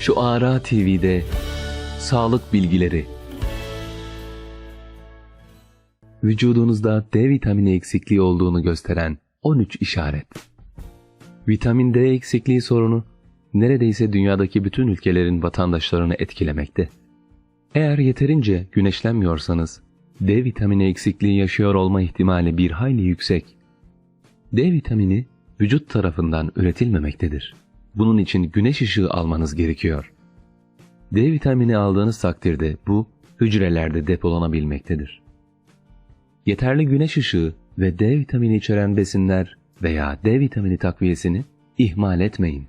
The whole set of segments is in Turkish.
Şu Ara TV'de sağlık bilgileri. Vücudunuzda D vitamini eksikliği olduğunu gösteren 13 işaret. Vitamin D eksikliği sorunu neredeyse dünyadaki bütün ülkelerin vatandaşlarını etkilemekte. Eğer yeterince güneşlenmiyorsanız D vitamini eksikliği yaşıyor olma ihtimali bir hayli yüksek. D vitamini vücut tarafından üretilmemektedir. Bunun için güneş ışığı almanız gerekiyor. D vitamini aldığınız takdirde bu hücrelerde depolanabilmektedir. Yeterli güneş ışığı ve D vitamini içeren besinler veya D vitamini takviyesini ihmal etmeyin.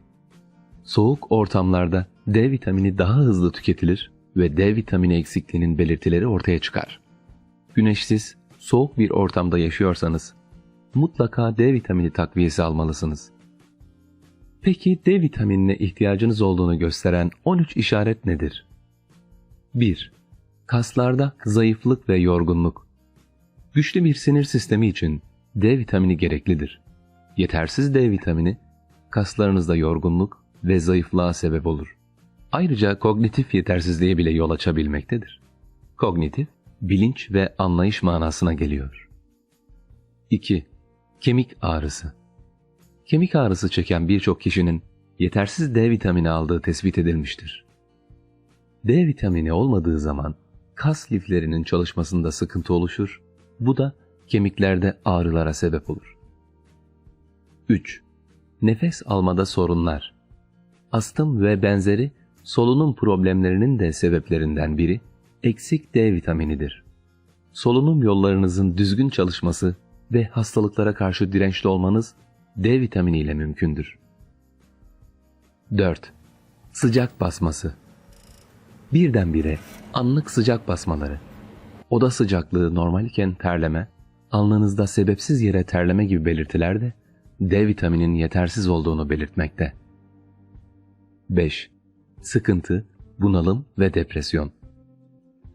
Soğuk ortamlarda D vitamini daha hızlı tüketilir ve D vitamini eksikliğinin belirtileri ortaya çıkar. Güneşsiz, soğuk bir ortamda yaşıyorsanız mutlaka D vitamini takviyesi almalısınız. Peki D vitaminine ihtiyacınız olduğunu gösteren 13 işaret nedir? 1. Kaslarda zayıflık ve yorgunluk. Güçlü bir sinir sistemi için D vitamini gereklidir. Yetersiz D vitamini kaslarınızda yorgunluk ve zayıflığa sebep olur. Ayrıca kognitif yetersizliğe bile yol açabilmektedir. Kognitif, bilinç ve anlayış manasına geliyor. 2. Kemik ağrısı. Kemik ağrısı çeken birçok kişinin yetersiz D vitamini aldığı tespit edilmiştir. D vitamini olmadığı zaman kas liflerinin çalışmasında sıkıntı oluşur, bu da kemiklerde ağrılara sebep olur. 3. Nefes almada sorunlar. Astım ve benzeri solunum problemlerinin de sebeplerinden biri eksik D vitaminidir. Solunum yollarınızın düzgün çalışması ve hastalıklara karşı dirençli olmanız D vitamini ile mümkündür. 4. Sıcak basması. Birdenbire anlık sıcak basmaları. Oda sıcaklığı normal iken terleme, alnınızda sebepsiz yere terleme gibi belirtiler de D vitaminin yetersiz olduğunu belirtmekte. 5. Sıkıntı, bunalım ve depresyon.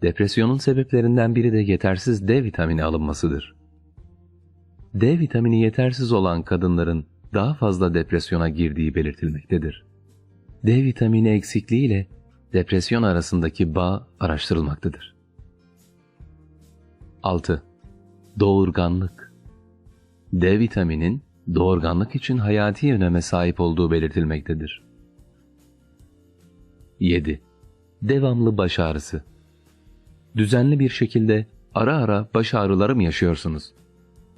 Depresyonun sebeplerinden biri de yetersiz D vitamini alınmasıdır. D vitamini yetersiz olan kadınların daha fazla depresyona girdiği belirtilmektedir. D vitamini eksikliği ile depresyon arasındaki bağ araştırılmaktadır. 6. Doğurganlık D vitaminin doğurganlık için hayati öneme sahip olduğu belirtilmektedir. 7. Devamlı baş ağrısı Düzenli bir şekilde ara ara baş ağrıları mı yaşıyorsunuz?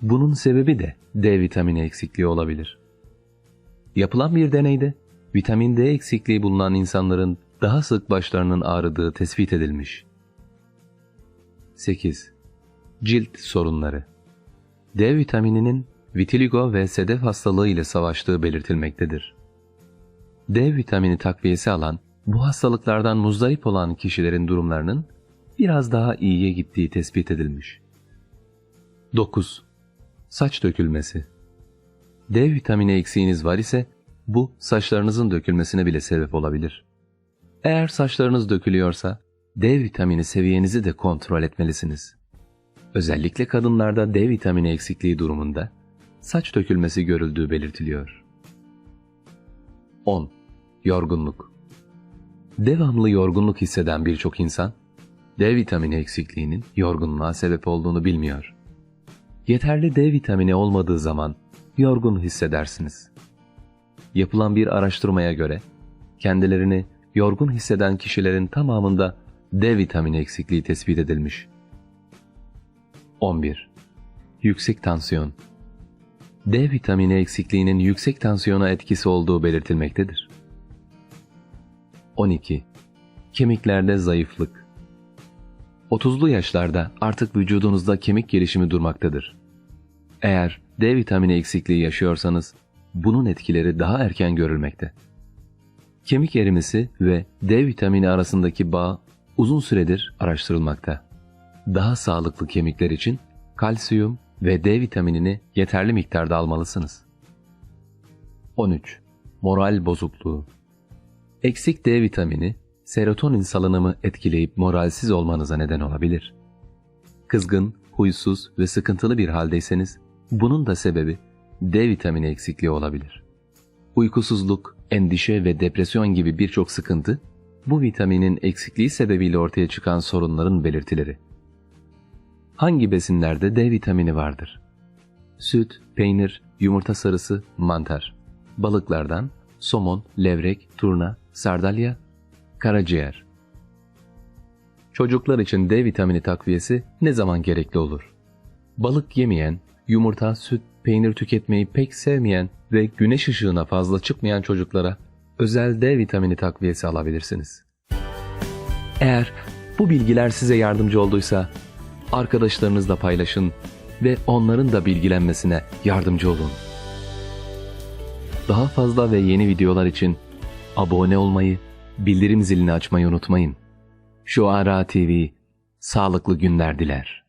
Bunun sebebi de D vitamini eksikliği olabilir. Yapılan bir deneyde vitamin D eksikliği bulunan insanların daha sık başlarının ağrıdığı tespit edilmiş. 8. Cilt sorunları D vitamininin vitiligo ve sedef hastalığı ile savaştığı belirtilmektedir. D vitamini takviyesi alan, bu hastalıklardan muzdarip olan kişilerin durumlarının biraz daha iyiye gittiği tespit edilmiş. 9. Saç dökülmesi D vitamini eksiğiniz var ise bu saçlarınızın dökülmesine bile sebep olabilir. Eğer saçlarınız dökülüyorsa D vitamini seviyenizi de kontrol etmelisiniz. Özellikle kadınlarda D vitamini eksikliği durumunda saç dökülmesi görüldüğü belirtiliyor. 10. Yorgunluk Devamlı yorgunluk hisseden birçok insan D vitamini eksikliğinin yorgunluğa sebep olduğunu bilmiyor. Yeterli D vitamini olmadığı zaman yorgun hissedersiniz. Yapılan bir araştırmaya göre kendilerini yorgun hisseden kişilerin tamamında D vitamini eksikliği tespit edilmiş. 11. Yüksek tansiyon D vitamini eksikliğinin yüksek tansiyona etkisi olduğu belirtilmektedir. 12. Kemiklerde zayıflık 30'lu yaşlarda artık vücudunuzda kemik gelişimi durmaktadır. Eğer D vitamini eksikliği yaşıyorsanız bunun etkileri daha erken görülmekte. Kemik erimesi ve D vitamini arasındaki bağ uzun süredir araştırılmakta. Daha sağlıklı kemikler için kalsiyum ve D vitaminini yeterli miktarda almalısınız. 13. Moral bozukluğu Eksik D vitamini serotonin salınımı etkileyip moralsiz olmanıza neden olabilir. Kızgın, huysuz ve sıkıntılı bir haldeyseniz bunun da sebebi D vitamini eksikliği olabilir. Uykusuzluk, endişe ve depresyon gibi birçok sıkıntı, bu vitaminin eksikliği sebebiyle ortaya çıkan sorunların belirtileri. Hangi besinlerde D vitamini vardır? Süt, peynir, yumurta sarısı, mantar. Balıklardan somon, levrek, turna, sardalya, karaciğer. Çocuklar için D vitamini takviyesi ne zaman gerekli olur? Balık yemeyen, yumurta, süt, peynir tüketmeyi pek sevmeyen ve güneş ışığına fazla çıkmayan çocuklara özel D vitamini takviyesi alabilirsiniz. Eğer bu bilgiler size yardımcı olduysa arkadaşlarınızla paylaşın ve onların da bilgilenmesine yardımcı olun. Daha fazla ve yeni videolar için abone olmayı, bildirim zilini açmayı unutmayın. Şu Ara TV sağlıklı günler diler.